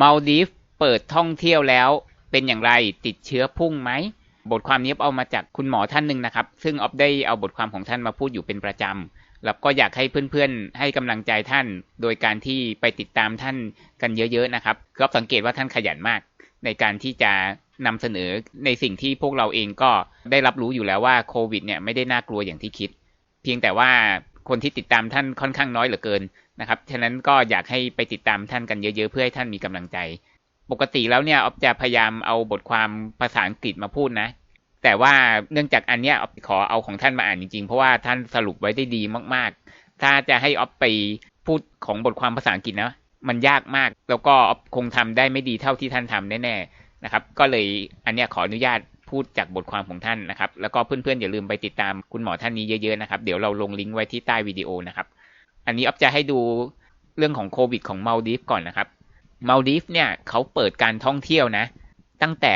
มาลดีฟเปิดท่องเที่ยวแล้วเป็นอย่างไรติดเชื้อพุ่งไหม บทความนี้เอามาจากคุณหมอท่านหนึ่งนะครับ ซึ่งออฟได้เอาบทความของท่านมาพูดอยู่เป็นประจำแล้วก็อยากให้เพื่อนๆ ให้กำลังใจท่าน โดยการที่ไปติดตามท่านกันเยอะๆนะครับคือออฟสังเกตว่าท่านขยันมาก ในการที่จะนำเสนอในสิ่งที่พวกเราเองก็ได้รับรู้อยู่แล้วว่าโควิดเนี่ยไม่ได้น่ากลัวอย่างที่คิด เพียงแต่ว่าคนที่ติดตามท่านค่อนข้างน้อยเหลือเกิน นะครับฉะนั้นก็อยากให้ไปติดตามท่านกันเยอะๆ เพื่อให้ท่านมีกำลังใจ ปกติแล้วเนี่ยออฟจะพยายามเอาบทความภาษาอังกฤษมาพูดนะ แต่ว่าเนื่องจากอันเนี้ยออฟขอเอาของท่านมาอ่านจริงๆ เพราะว่าท่านสรุปไว้ได้ดีมากๆ ถ้าจะให้ออฟไปพูดของบทความภาษาอังกฤษนะมันยากมาก แล้วก็ออฟคงทำได้ไม่ดีเท่าที่ท่านทำแน่ๆนะครับ ก็เลยอันเนี้ยขออนุญาตพูดจากบทความของท่านนะครับ แล้วก็เพื่อนๆอย่าลืมไปติดตามคุณหมอท่านนี้เยอะๆนะครับ เดี๋ยวเราลงลิงก์ไว้ที่ใต้วิดีโอนะครับ อันนี้ออฟจะให้ดูเรื่องของโควิดของมาลดีฟก่อนนะครับมาลดีฟเนี่ยเขาเปิดการท่องเที่ยวนะ ตั้งแต่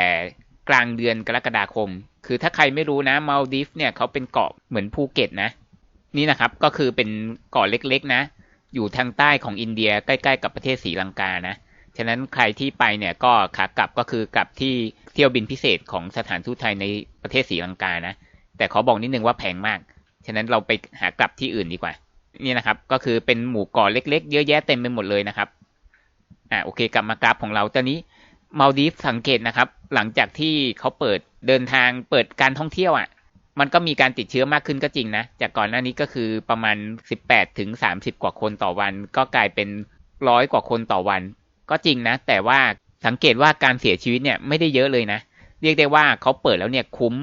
กลางเดือนกรกฎาคม คือถ้าใครไม่รู้นะมาลดีฟเนี่ยเขาเป็นเกาะเหมือนภูเก็ตนะ นี่นะครับก็คือเป็นเกาะเล็กๆนะ อยู่ทางใต้ของอินเดียใกล้ๆกับประเทศศรีลังกานะฉะนั้นใครที่ไปเนี่ยก็ขากลับก็คือกลับที่เที่ยวบินพิเศษของสถานทูตไทยในประเทศศรีลังกานะ แต่ขอบอกนิดนึงว่าแพงมาก ฉะนั้นเราไปหากลับที่อื่นดีกว่า นี่นะครับ ก็คือเป็นหมู่เกาะเล็กๆ เยอะแยะเต็มไปหมดเลยนะครับ อ่าโอเคกลับมากราฟของเราตอนนี้มาลดีฟสังเกตนะครับ หลังจากที่เขาเปิดเดินทางเปิดการท่องเที่ยวอะ มันก็มีการติดเชื้อมากขึ้นก็จริงนะ จากก่อนหน้านี้ก็คือประมาณ 18ถึง30 กว่าคนต่อวัน ก็กลายเป็นร้อยกว่าคนต่อวัน ก็จริงนะ แต่ว่าสังเกตว่าการเสียชีวิตเนี่ยไม่ได้เยอะเลยนะ เรียกได้ว่าเขาเปิดแล้วเนี่ยคุ้ม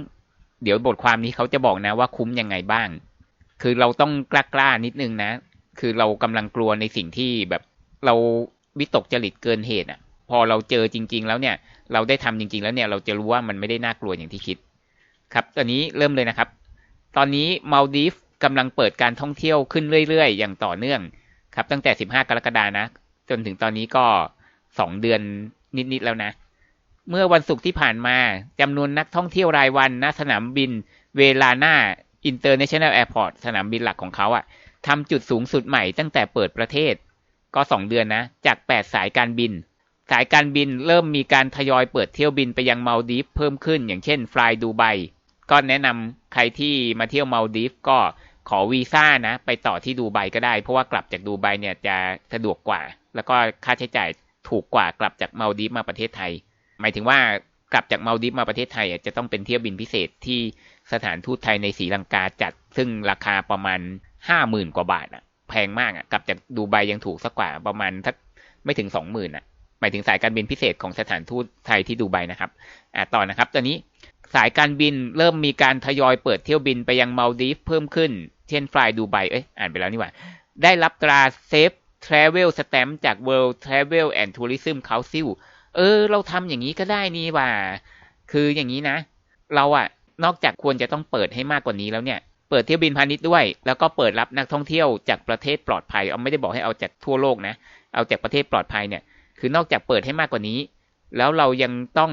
เดี๋ยวบทความนี้เขาจะบอกนะว่าคุ้มยังไงบ้าง คือเราต้องกล้ากล้านิดนึงนะ คือเรากำลังกลัวในสิ่งที่แบบเราวิตกจริตเกินเหตุอะ พอเราเจอจริง ๆ แล้วเนี่ย เราได้ทำจริง ๆ แล้วเนี่ย เราจะรู้ว่ามันไม่ได้น่ากลัวอย่างที่คิด ครับ ตอนนี้เริ่มเลยนะครับ ตอนนี้มาลดีฟกำลังเปิดการท่องเที่ยวขึ้นเรื่อย ๆ อย่างต่อเนื่องครับ ตั้งแต่ 15 กรกฎานะ จนถึงตอนนี้ก็ 2 เดือนนิด ๆ แล้วนะ เมื่อวันศุกร์ที่ผ่านมาจำนวนนักท่องเที่ยวรายวันณสนามบินเวลาน่า อินเตอร์เนชั่นแนลแอร์พอร์ตสนามบินหลักของเขาอะทำจุดสูงสุดใหม่ตั้งแต่เปิดประเทศ ก็สองเดือนนะ จาก8สายการบิน สายการบินเริ่มมีการทยอยเปิดเที่ยวบินไปยังมาลดีฟเพิ่มขึ้น อย่างเช่นฟลายดูไบก็แนะนำใครที่มาเที่ยวมาลดีฟก็ขอวีซ่านะ ไปต่อที่ดูไบก็ได้ เพราะว่ากลับจากดูไบเนี่ยจะสะดวกกว่า แล้วก็ค่าใช้จ่ายถูกกว่ากลับจากมาลดีฟมาประเทศไทย หมายถึงว่ากลับจากมาลดีฟมาประเทศไทยจะต้องเป็นเที่ยวบินพิเศษที่ สถานทูตไทยในศรีลังกาจัด ซึ่งราคาประมาณห้าหมื่นกว่าบาทอะแพงมากอะกลับจากดูไบยังถูกสักกว่าประมาณทักไม่ถึงสองหมื่นอะหมายถึงสายการบินพิเศษของสถานทูตไทยที่ดูไบนะครับอ่าต่อนะครับ ตอนนี้สายการบินเริ่มมีการทยอยเปิดเที่ยวบินไปยังมาลดีฟเพิ่มขึ้น เช่นฟลายดูไบเอ้ยอ่านไปแล้วนี่หว่า ได้รับตราเซฟทราเวลสแตมจาก World Travel and Tourism Council เออ เราทำอย่างนี้ก็ได้นี่ว่า คืออย่างนี้นะ เราอะ นอกจากควรจะต้องเปิดให้มากกว่านี้แล้วเนี่ยเปิดเที่ยวบินพาณิชย์ด้วย แล้วก็เปิดรับนักท่องเที่ยวจากประเทศปลอดภัยเอาไม่ได้บอกให้เอาจากทั่วโลกนะ เอาจากประเทศปลอดภัยเนี่ย คือนอกจากเปิดให้มากกว่านี้ แล้วเรายังต้อง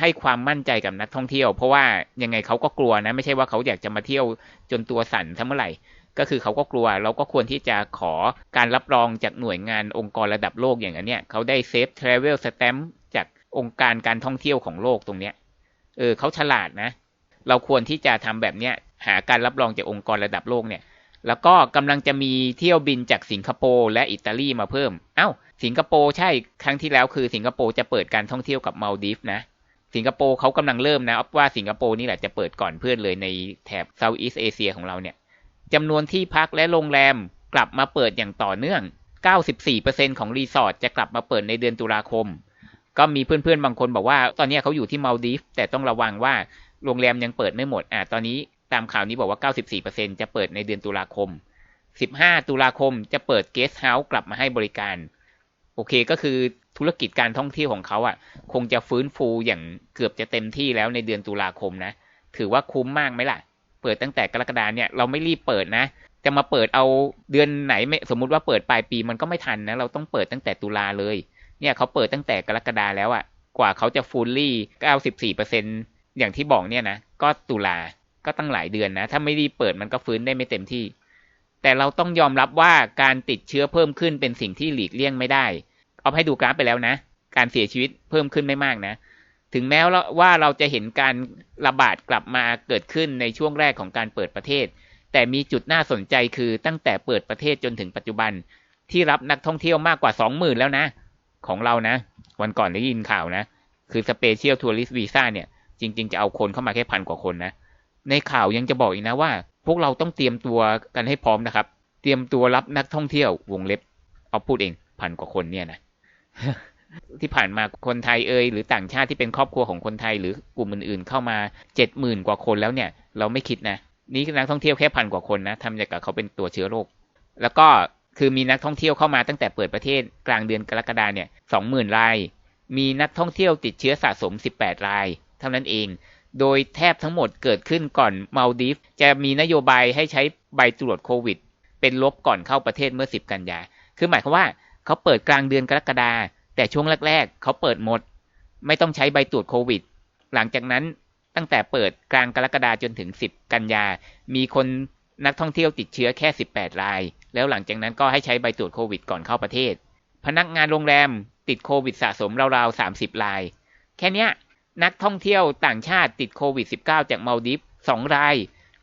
ให้ความมั่นใจกับนักท่องเที่ยว เพราะว่ายังไงเขาก็กลัวนะ ไม่ใช่ว่าเขาอยากจะมาเที่ยวจนตัวสั่นทั้งเมื่อไหร่ ก็คือเขาก็กลัว เราก็ควรที่จะขอการรับรองจากหน่วยงานองค์กรระดับโลกอย่างนี้เนี่ยเขาได้เซฟทราเวลสแตมจากองค์การการท่องเที่ยวของโลกตรงเนี้ยเออเขาฉลาดนะ เราควรที่จะทำแบบเนี้ยหาการรับรองจากองค์กรระดับโลกเนี่ย แล้วก็กำลังจะมีเที่ยวบินจากสิงคโปร์และอิตาลีมาเพิ่ม เอ้า สิงคโปร์ใช่ครั้งที่แล้วคือสิงคโปร์จะเปิดการท่องเที่ยวกับมาลดีฟนะ สิงคโปร์เขากำลังเริ่มนะว่าสิงคโปร์นี่แหละจะเปิดก่อนเพื่อนเลยในแถบเซาท์อีสเอเชียของเราเนี่ยจำนวนที่พักและโรงแรมกลับมาเปิดอย่างต่อเนื่อง 94%ของรีสอร์ทจะกลับมาเปิดในเดือนตุลาคม ก็มีเพื่อนๆบางคนบอกว่า ตอนนี้เขาอยู่ที่มาลดีฟแต่ต้องระวังว่า โรงแรมยังเปิดไม่หมด อ่าตอนนี้ตามข่าวนี้บอกว่า 94%จะเปิดในเดือนตุลาคม 15 ตุลาคมจะเปิดเกสต์เฮาส์กลับมาให้บริการ โอเคก็คือธุรกิจการท่องเที่ยวของเขาอะ คงจะฟื้นฟูอย่างเกือบจะเต็มที่แล้วในเดือนตุลาคมนะ ถือว่าคุ้มมากไหมล่ะ เปิดตั้งแต่กรกฎาเนี่ยเราไม่รีบเปิดนะ จะมาเปิดเอาเดือนไหนไม่สมมุติว่าเปิดปลายปีมันก็ไม่ทันนะ เราต้องเปิดตั้งแต่ตุลาเลย เนี่ยเขาเปิดตั้งแต่กรกฎาแล้วอะ กว่าเขาจะฟูลลี่ 94% อย่างที่บอกเนี่ยนะก็ตุลาก็ตั้งหลายเดือนนะ ถ้าไม่รีบเปิดมันก็ฟื้นได้ไม่เต็มที่ แต่เราต้องยอมรับว่าการติดเชื้อเพิ่มขึ้นเป็นสิ่งที่หลีกเลี่ยงไม่ได้ เอาให้ดูกราฟไปแล้วนะ การเสียชีวิตเพิ่มขึ้นไม่มากนะ ถึงแม้ว่าเราจะเห็นการระบาดกลับมาเกิดขึ้นในช่วงแรกของการเปิดประเทศ แต่มีจุดน่าสนใจคือตั้งแต่เปิดประเทศจนถึงปัจจุบัน ที่รับนักท่องเที่ยวมากกว่าสองหมื่นแล้วนะ ของเรานะ วันก่อนได้ยินข่าวนะ คือสเปเชียลทัวริสต์วีซ่าเนี่ย จริง ๆ จะเอาคนเข้ามาแค่พันกว่าคนนะ ในข่าวยังจะบอกอีกนะว่า พวกเราต้องเตรียมตัวกันให้พร้อมนะครับ เตรียมตัวรับนักท่องเที่ยววงเล็บเอาพูดเองพันกว่าคนเนี่ยนะที่ผ่านมาคนไทยเอ่ยหรือต่างชาติที่เป็นครอบครัวของคนไทยหรือกลุ่มอื่นๆ เข้ามาเจ็ดหมื่นกว่าคนแล้วเนี่ย เราไม่คิดนะ นี่นักท่องเที่ยวแค่พันกว่าคนนะทำอย่างกับเขาเป็นตัวเชื้อโรค แล้วก็คือมีนักท่องเที่ยวเข้ามาตั้งแต่เปิดประเทศกลางเดือนกรกฎาเนี่ยสองหมื่นราย มีนักท่องเที่ยวติดเชื้อสะสม18ราย เท่านั้นเอง โดยแทบทั้งหมดเกิดขึ้นก่อนมาลดีฟจะมีนโยบายให้ใช้ใบตรวจโควิด เป็นลบก่อนเข้าประเทศเมื่อ 10 กันยา คือหมายความว่าเขาเปิดกลางเดือนกรกฎาแต่ช่วงแรก ๆ เขาเปิดหมด ไม่ต้องใช้ใบตรวจโควิด หลังจากนั้นตั้งแต่เปิดกลางกรกฎาจนถึง 10 กันยา มีคนนักท่องเที่ยวติดเชื้อแค่ 18 ราย แล้วหลังจากนั้นก็ให้ใช้ใบตรวจโควิดก่อนเข้าประเทศ พนักงานโรงแรมติดโควิดสะสมราวๆ 30 ราย แค่นี้ นักท่องเที่ยวต่างชาติติดโควิด -19 จากมาลดิฟ2ราย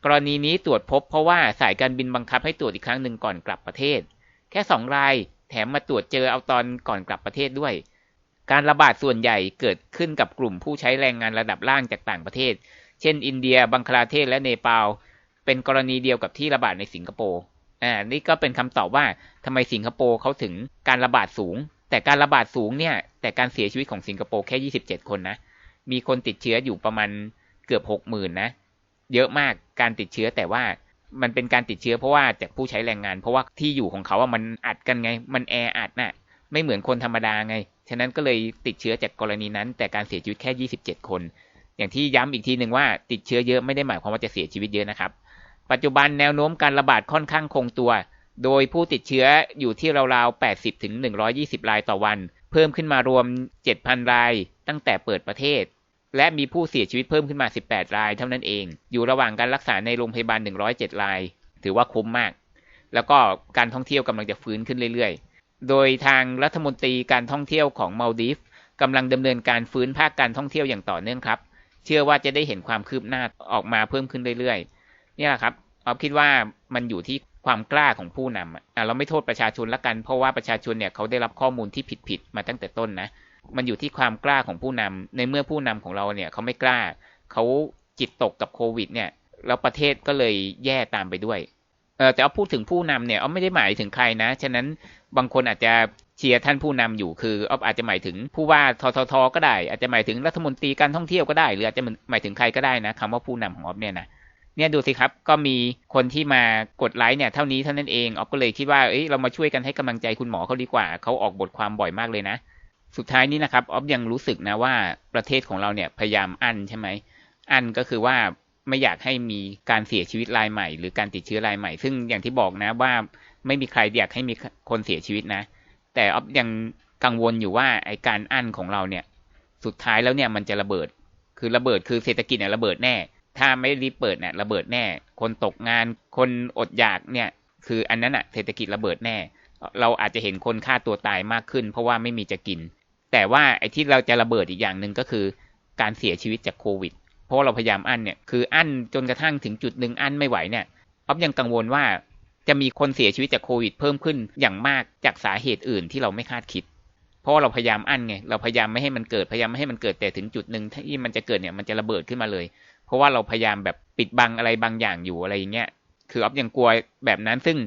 กรณีนี้ตรวจพบเพราะว่าสายการบินบังคับให้ตรวจอีกครั้งหนึ่งก่อนกลับประเทศ แค่2ราย แถมมาตรวจเจอเอาตอนก่อนกลับประเทศด้วย การระบาดส่วนใหญ่เกิดขึ้นกับกลุ่มผู้ใช้แรงงานระดับล่างจากต่างประเทศ เช่น อินเดีย บังคลาเทศและเนปาล เป็นกรณีเดียวกับที่ระบาดในสิงคโปร์ อ่า นี่ก็เป็นคำตอบว่าทำไมสิงคโปร์เขาถึงการระบาดสูง แต่การระบาดสูงเนี่ย แต่การเสียชีวิตของสิงคโปร์แค่ 27 คนนะ มีคนติดเชื้ออยู่ประมาณเกือบ60,000นนะ เยอะมากการติดเชื้อแต่ว่ามันเป็นการติดเชื้อเพราะว่าจากผู้ใช้แรงงาน เพราะว่าที่อยู่ของเขาว่ามันอัดกันไง มันแออัดนะ่ะ ไม่เหมือนคนธรรมดาไง ฉะนั้นก็เลยติดเชื้อจากกรณีนั้น แต่การเสียชีวิตแค่ 27 คน อย่างที่ย้ำอีกทีหนึ่งว่าติดเชื้อเยอะไม่ได้หมายความว่าจะเสียชีวิตเยอะนะครับ ปัจจุบันแนวโน้มการระบาดค่อนข้างคงตัว โดยผู้ติดเชื้ออยู่ที่ราวๆ 80ถึง120 รายต่อวัน เพิ่มขึ้นมารวม 7,000 ราย ตั้งแต่เปิดประเทศ และมีผู้เสียชีวิตเพิ่มขึ้นมา 18 รายเท่านั้นเอง อยู่ระหว่างการรักษาในโรงพยาบาล 107 ราย ถือว่าคุ้มมาก แล้วก็การท่องเที่ยวกำลังจะฟื้นขึ้นเรื่อยๆ โดยทางรัฐมนตรีการท่องเที่ยวของมาลดีฟกำลังดำเนินการฟื้นภาคการท่องเที่ยวอย่างต่อเนื่องครับ เชื่อว่าจะได้เห็นความคืบหน้าออกมาเพิ่มขึ้นเรื่อยๆ นี่แหละครับออฟคิดว่ามันอยู่ที่ความกล้าของผู้นำอะเราไม่โทษประชาชนละกัน เพราะว่าประชาชนเนี่ยเขาได้รับข้อมูลที่ผิดๆมาตั้งแต่ต้นนะ มันอยู่ที่ความกล้าของผู้นำในเมื่อผู้นำของเราเนี่ยเขาไม่กล้า เขาจิตตกกับโควิด เนี่ยแล้วประเทศก็เลยแย่ตามไปด้วยเออแต่เอาพูดถึงผู้นำเนี่ยเอาไม่ได้หมายถึงใครนะ ฉะนั้นบางคนอาจจะเชียร์ท่านผู้นำอยู่คือออฟอาจจะหมายถึงผู้ว่าทททก็ได้ อาจจะหมายถึงรัฐมนตรีการท่องเที่ยวก็ได้ หรืออาจจะหมายถึงใครก็ได้นะคำว่าผู้นำของออฟเนี่ยนะเนี่ยดูสิครับก็มีคนที่มากดไลค์เนี่ยเท่านี้เท่านั้นเองออฟก็เลยคิดว่าเอ้ยเรามาช่วยกันให้กำลังใจคุณหมอเขาดีกว่าเขาออกบทความบ่อยมากเลยนะ สุดท้ายนี้นะครับออฟยังรู้สึกนะว่าประเทศของเราเนี่ยพยายามอั้นใช่ไหมอั้นก็คือว่าไม่อยากให้มีการเสียชีวิตรายใหม่ หรือการติดเชื้อรายใหม่ ซึ่งอย่างที่บอกนะว่าไม่มีใครอยากให้มีคนเสียชีวิตนะ แต่ออฟยังกังวลอยู่ว่าไอการอั้นของเราเนี่ย สุดท้ายแล้วเนี่ยมันจะระเบิด คือระเบิดคือเศรษฐกิจเนี่ยระเบิดแน่ ถ้าไม่รีบเปิดเนี่ยระเบิดแน่ คนตกงาน คนอดอยากเนี่ย คืออันนั้นอะเศรษฐกิจระเบิดแน่ เราอาจจะเห็นคนฆ่าตัวตายมากขึ้น เพราะว่าไม่มีจะกิน แต่ว่าไอ้ที่เราจะระเบิดอีกอย่างหนึ่งก็คือ การเสียชีวิตจากโควิด เพราะเราพยายามอั้นเนี่ยคืออั้นจนกระทั่งถึงจุดหนึ่งอั้นไม่ไหวเนี่ยอ๊อฟยังกังวลว่าจะมีคนเสียชีวิตจากโควิด เพิ่มขึ้นอย่างมากจากสาเหตุอื่นที่เราไม่คาดคิด เพราะเราพยายามอั้นไงเราพยายามไม่ให้มันเกิดพยายามไม่ให้มันเกิดแต่ถึงจุดหนึ่งที่มันจะเกิดเนี่ยมันจะระเบิดขึ้นมาเลย เพราะว่าเราพยายามแบบปิดบังอะไรบางอย่างอยู่อะไรอย่างเงี้ยคืออ๊อฟยังกลัวแบบนั้นซึ่ง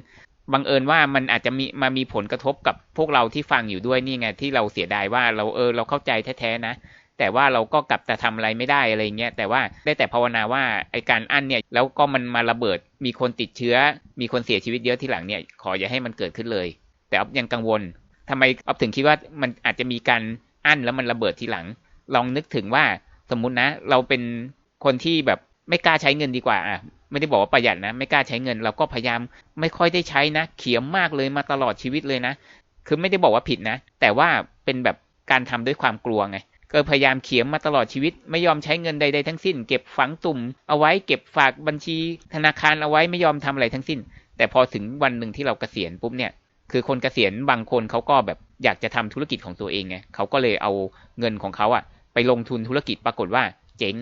บังเอิญว่ามันอาจจะมีมามีผลกระทบกับพวกเราที่ฟังอยู่ด้วยนี่ไงที่เราเสียดายว่าเราเออเราเข้าใจแท้ๆนะ แต่ว่าเราก็กลับแต่ทำอะไรไม่ได้อะไรเงี้ยแต่ว่าได้แต่ภาวนาว่าไอการอั้นเนี่ยแล้วก็มันมาระเบิดมีคนติดเชื้อ มีคนเสียชีวิตเยอะที่หลังเนี่ยขออย่าให้มันเกิดขึ้นเลย แต่อ๊อฟยังกังวลทำไมอ๊อฟถึงคิดว่ามันอาจจะมีการอั้นแล้วมันระเบิดทีหลัง ลองนึกถึงว่าสมมุตินะ เราเป็นคนที่แบบไม่กล้าใช้เงินดีกว่าอะ ไม่ได้บอกว่าประหยัดนะ ไม่กล้าใช้เงิน เราก็พยายามไม่ค่อยได้ใช้นะ เขียมมากเลยมาตลอดชีวิตเลยนะ คือไม่ได้บอกว่าผิดนะ แต่ว่าเป็นแบบการทำด้วยความกลัวไง ก็พยายามเขียมมาตลอดชีวิต ไม่ยอมใช้เงินใดๆทั้งสิ้น เก็บฝังตุ่มเอาไว้เก็บฝากบัญชีธนาคารเอาไว้ไม่ยอมทำอะไรทั้งสิ้น แต่พอถึงวันหนึ่งที่เราเกษียณปุ๊บเนี่ย คือคนเกษียณบางคนเขาก็แบบอยากจะทำธุรกิจของตัวเองไงเขาก็เลยเอาเงินของเขาอะไปลงทุนธุรกิจปรากฏว่า เจ๊ง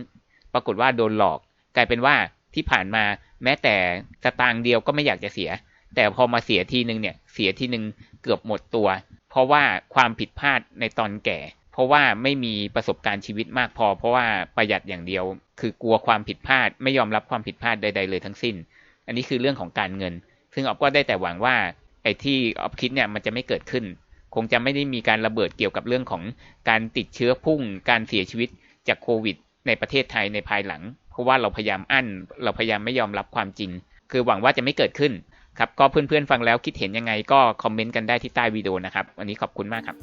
ปรากฏว่าโดนหลอก กลายเป็นว่า ที่ผ่านมาแม้แต่สตางค์เดียวก็ไม่อยากจะเสีย แต่พอมาเสียทีนึงเนี่ยเสียทีนึงเกือบหมดตัว เพราะว่าความผิดพลาดในตอนแก่ เพราะว่าไม่มีประสบการณ์ชีวิตมากพอ เพราะว่าประหยัดอย่างเดียว คือกลัวความผิดพลาด ไม่ยอมรับความผิดพลาดใด ๆ เลยทั้งสิ้น อันนี้คือเรื่องของการเงิน ซึ่งออฟก็ได้แต่หวังว่าไอ้ที่ออฟคิดเนี่ยมันจะไม่เกิดขึ้น คงจะไม่ได้มีการระเบิดเกี่ยวกับเรื่องของการติดเชื้อพุ่ง การเสียชีวิตจากโควิด ในประเทศไทยในภายหลัง ราะว่าเราพยายามอั้น เราพยายามไม่ยอมรับความจริง คือหวังว่าจะไม่เกิดขึ้นครับ ก็เพื่อนๆฟังแล้วคิดเห็นยังไงก็คอมเมนต์กันได้ที่ใต้วิดีโอนะครับ วันนี้ขอบคุณมากครับ